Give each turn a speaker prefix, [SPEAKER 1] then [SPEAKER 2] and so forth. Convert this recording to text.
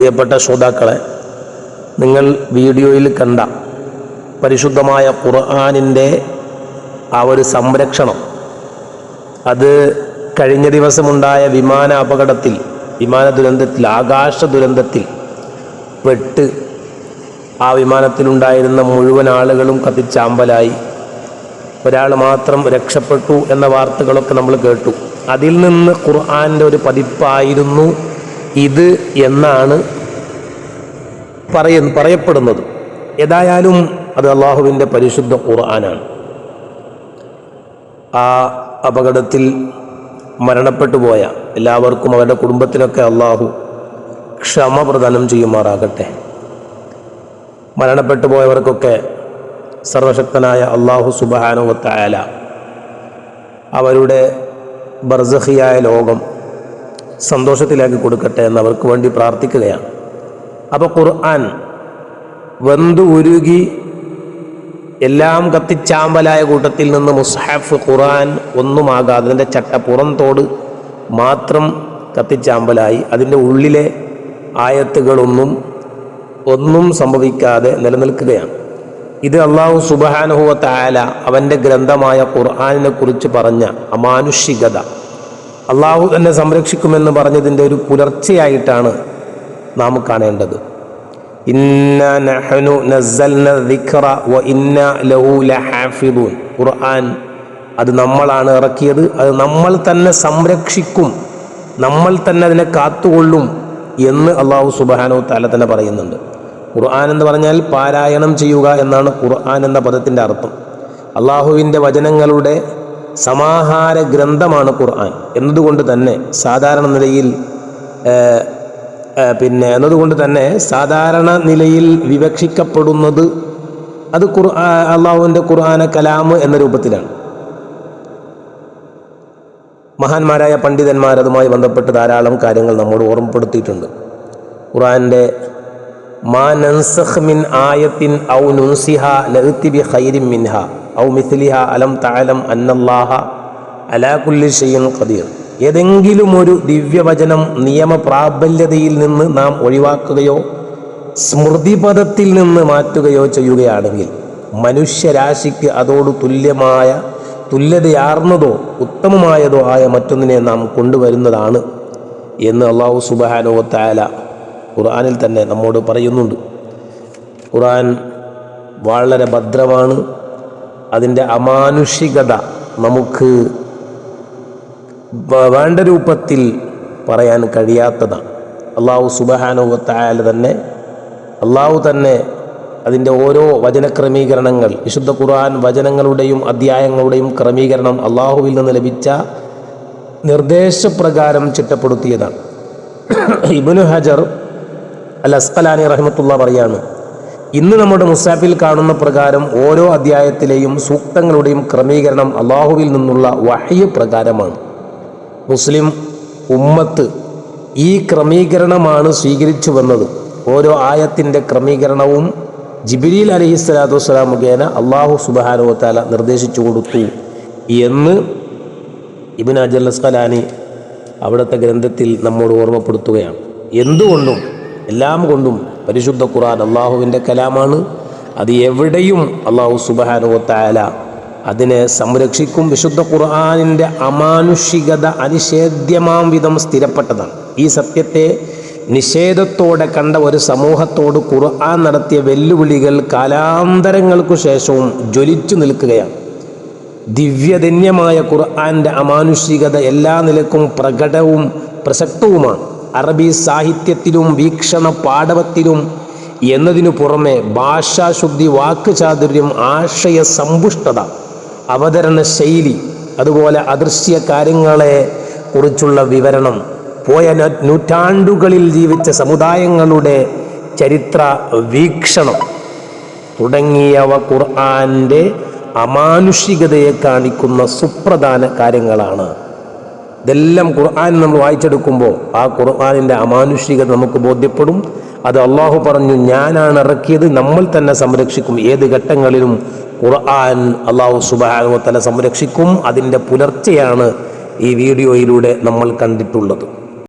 [SPEAKER 1] പ്രിയപ്പെട്ട ശ്രോതാക്കളെ നിങ്ങൾ വീഡിയോയിൽ കണ്ട പരിശുദ്ധമായ ഖുർആാനിന്റെ ആ ഒരു സംരക്ഷണം അത് കഴിഞ്ഞ ദിവസമുണ്ടായ വിമാന അപകടത്തിൽ വിമാന ദുരന്തത്തിൽ ആകാശ ദുരന്തത്തിൽ പെട്ട് ആ വിമാനത്തിലുണ്ടായിരുന്ന മുഴുവൻ ആളുകളും കത്തിച്ചാമ്പലായി. ഒരാൾ മാത്രം രക്ഷപ്പെട്ടു എന്ന വാർത്തകളൊക്കെ നമ്മൾ കേട്ടു. അതിൽ നിന്ന് ഖുർആാന്റെ ഒരു പതിപ്പായിരുന്നു ഇത് എന്നാണ് പറയ പറയപ്പെടുന്നത്. ഏതായാലും അത് അള്ളാഹുവിന്റെ പരിശുദ്ധ ഖുർആനാണ്. ആ അപകടത്തിൽ മരണപ്പെട്ടു പോയ എല്ലാവർക്കും അവരുടെ കുടുംബത്തിനൊക്കെ അള്ളാഹു ക്ഷമ പ്രദാനം ചെയ്യുമാറാകട്ടെ. മരണപ്പെട്ടു പോയവർക്കൊക്കെ സർവശക്തനായ അള്ളാഹു സുബാനുവത്തായാല അവരുടെ ബർസഹിയായ ലോകം സന്തോഷത്തിലാക്കി കൊടുക്കട്ടെ എന്ന് അവർക്ക് വേണ്ടി പ്രാർത്ഥിക്കുകയാണ്. അപ്പോൾ ഖുർആൻ വെന്തു ഉരുകി എല്ലാം കത്തിച്ചാമ്പലായ കൂട്ടത്തിൽ നിന്ന് മുസ്ഹാഫ് ഖുർആൻ ഒന്നുമാകാതെ അതിന്റെ ചട്ട പുറന്തോട് മാത്രം കത്തിച്ചാമ്പലായി. അതിന്റെ ഉള്ളിലെ ആയത്തുകളൊന്നും ഒന്നും സംഭവിക്കാതെ നിലനിൽക്കുകയാണ്. ഇത് അള്ളാഹു സുബഹാനുഹുവ തായാല അവന്റെ ഗ്രന്ഥമായ ഖുർആാനിനെ കുറിച്ച് പറഞ്ഞ അമാനുഷികത. അള്ളാഹു തന്നെ സംരക്ഷിക്കുമെന്ന് പറഞ്ഞതിന്റെ ഒരു പുലർച്ചയായിട്ടാണ് നാം കാണേണ്ടത്. ഖുർആൻ അത് നമ്മളാണ് ഇറക്കിയത്. അത് നമ്മൾ തന്നെ സംരക്ഷിക്കും. നമ്മൾ തന്നെ അതിനെ കാത്തുകൊള്ളും എന്ന് അള്ളാഹു സുബാനോ താല തന്നെ പറയുന്നുണ്ട്. ഖുർആൻ എന്ന് പറഞ്ഞാൽ പാരായണം ചെയ്യുക എന്നാണ് ഖുർആൻ എന്ന പദത്തിന്റെ അർത്ഥം. അള്ളാഹുവിന്റെ വചനങ്ങളുടെ സമാഹാര ഗ്രന്ഥമാണ് ഖുർആൻ. എന്നതുകൊണ്ട് തന്നെ സാധാരണ നിലയിൽ പിന്നെ എന്നതുകൊണ്ട് തന്നെ സാധാരണ നിലയിൽ വിവക്ഷിക്കപ്പെടുന്നത് അത് ഖുർആ അള്ളാഹുവിന്റെ ഖുർആന കലാമ് എന്ന രൂപത്തിലാണ്. മഹാന്മാരായ പണ്ഡിതന്മാർ അതുമായി ബന്ധപ്പെട്ട് ധാരാളം കാര്യങ്ങൾ നമ്മോട് ഓർമ്മപ്പെടുത്തിയിട്ടുണ്ട്. ഖുർആന്റെ മാ നൻസഖ് മിൻ ആയത്തിൻ ഔ നുൻസിഹ ലഅ്തി ബി ഖൈരിൻ ഔ മിഥിലിഹ അലം താലം അന്നല്ലാഹ അലാ ഷെയ്യൻ ഖദീർ. ഏതെങ്കിലും ഒരു ദിവ്യവചനം നിയമപ്രാബല്യതയിൽ നിന്ന് നാം ഒഴിവാക്കുകയോ സ്മൃതിപദത്തിൽ നിന്ന് മാറ്റുകയോ ചെയ്യുകയാണെങ്കിൽ മനുഷ്യരാശിക്ക് അതോട് തുല്യമായ തുല്യതയാർന്നതോ ഉത്തമമായതോ ആയ മറ്റൊന്നിനെ നാം കൊണ്ടുവരുന്നതാണ് എന്ന് അള്ളാഹു സുബാനുവത്തായാല ഖുർആാനിൽ തന്നെ നമ്മോട് പറയുന്നുണ്ട്. ഖുർആൻ വളരെ ഭദ്രമാണ്. അതിന്റെ അമാനുഷികത നമുക്ക് വേണ്ട രൂപത്തിൽ പറയാൻ കഴിയാത്തതാണ്. അള്ളാഹു സുബഹാനുഭവത്തായാൽ തന്നെ അള്ളാഹു തന്നെ അതിന്റെ ഓരോ വചന ക്രമീകരണങ്ങൾ വിശുദ്ധ ഖുർആൻ വചനങ്ങളുടെയും അധ്യായങ്ങളുടെയും ക്രമീകരണം അള്ളാഹുവിൽ നിന്ന് ലഭിച്ച നിർദ്ദേശപ്രകാരം ചിട്ടപ്പെടുത്തിയതാണ്. ഇബുനു ഹജർ അൽ അസ്കലാനി റഹ്മത്തുള്ള പറയാണ് ഇന്ന് നമ്മുടെ മുസാഫിൽ കാണുന്ന പ്രകാരം ഓരോ അധ്യായത്തിലെയും സൂക്തങ്ങളുടെയും ക്രമീകരണം അള്ളാഹുവിൽ നിന്നുള്ള വഹയ പ്രകാരമാണ്. മുസ്ലിം ഉമ്മത്ത് ഈ ക്രമീകരണമാണ് സ്വീകരിച്ചു വന്നത്. ഓരോ ആയത്തിന്റെ ക്രമീകരണവും ജിബിരിൽ അലഹി സ്വലാത്തു വസ്സലാം മുഖേന അള്ളാഹു സുബാനുവത്താല നിർദ്ദേശിച്ചു കൊടുത്തു എന്ന് ഇബിൻ അജൽ അസ്കലാനി അവിടുത്തെ ഗ്രന്ഥത്തിൽ നമ്മോട് ഓർമ്മപ്പെടുത്തുകയാണ്. എന്തുകൊണ്ടും എല്ലാം കൊണ്ടും പരിശുദ്ധ ഖുറാൻ അള്ളാഹുവിന്റെ കലാമാണ്. അത് എവിടെയും അള്ളാഹു സുബാനുവത്തായാല അതിനെ സംരക്ഷിക്കും. വിശുദ്ധ ഖുർആാനിന്റെ അമാനുഷികത അനിഷേദ്യമാം വിധം സ്ഥിരപ്പെട്ടതാണ്. ഈ സത്യത്തെ നിഷേധത്തോടെ കണ്ട ഒരു സമൂഹത്തോട് ഖുർആൻ നടത്തിയ വെല്ലുവിളികൾ കാലാന്തരങ്ങൾക്കു ശേഷവും ജ്വലിച്ചു നിൽക്കുകയാണ്. ദിവ്യധന്യമായ ഖുർആന്റെ അമാനുഷികത എല്ലാ നിലക്കും പ്രകടവും പ്രസക്തവുമാണ്. അറബി സാഹിത്യത്തിലും വീക്ഷണ പാഠവത്തിലും എന്നതിനു പുറമെ ഭാഷാശുദ്ധി വാക്ക് ചാതുര്യം ആശയ സമ്പുഷ്ടത അവതരണ ശൈലി അതുപോലെ അദൃശ്യ കാര്യങ്ങളെ കുറിച്ചുള്ള വിവരണം പോയ നൂറ്റാണ്ടുകളിൽ ജീവിച്ച സമുദായങ്ങളുടെ ചരിത്ര വീക്ഷണം തുടങ്ങിയവ ഖുർആന്റെ അമാനുഷികതയെ കാണിക്കുന്ന സുപ്രധാന കാര്യങ്ങളാണ്. ഇതെല്ലാം ഖുർആൻ നമ്മൾ വായിച്ചെടുക്കുമ്പോൾ ആ ഖുർആാനിന്റെ അമാനുഷികത നമുക്ക് ബോധ്യപ്പെടും. അത് അള്ളാഹു പറഞ്ഞു ഞാനാണ് ഇറക്കിയത് നമ്മൾ തന്നെ സംരക്ഷിക്കും. ഏത് ഘട്ടങ്ങളിലും ഖുർആൻ അള്ളാഹു സുബാനുവത്തല സംരക്ഷിക്കും. അതിന്റെ പുലർച്ചെയാണ് ഈ വീഡിയോയിലൂടെ നമ്മൾ കണ്ടിട്ടുള്ളത്.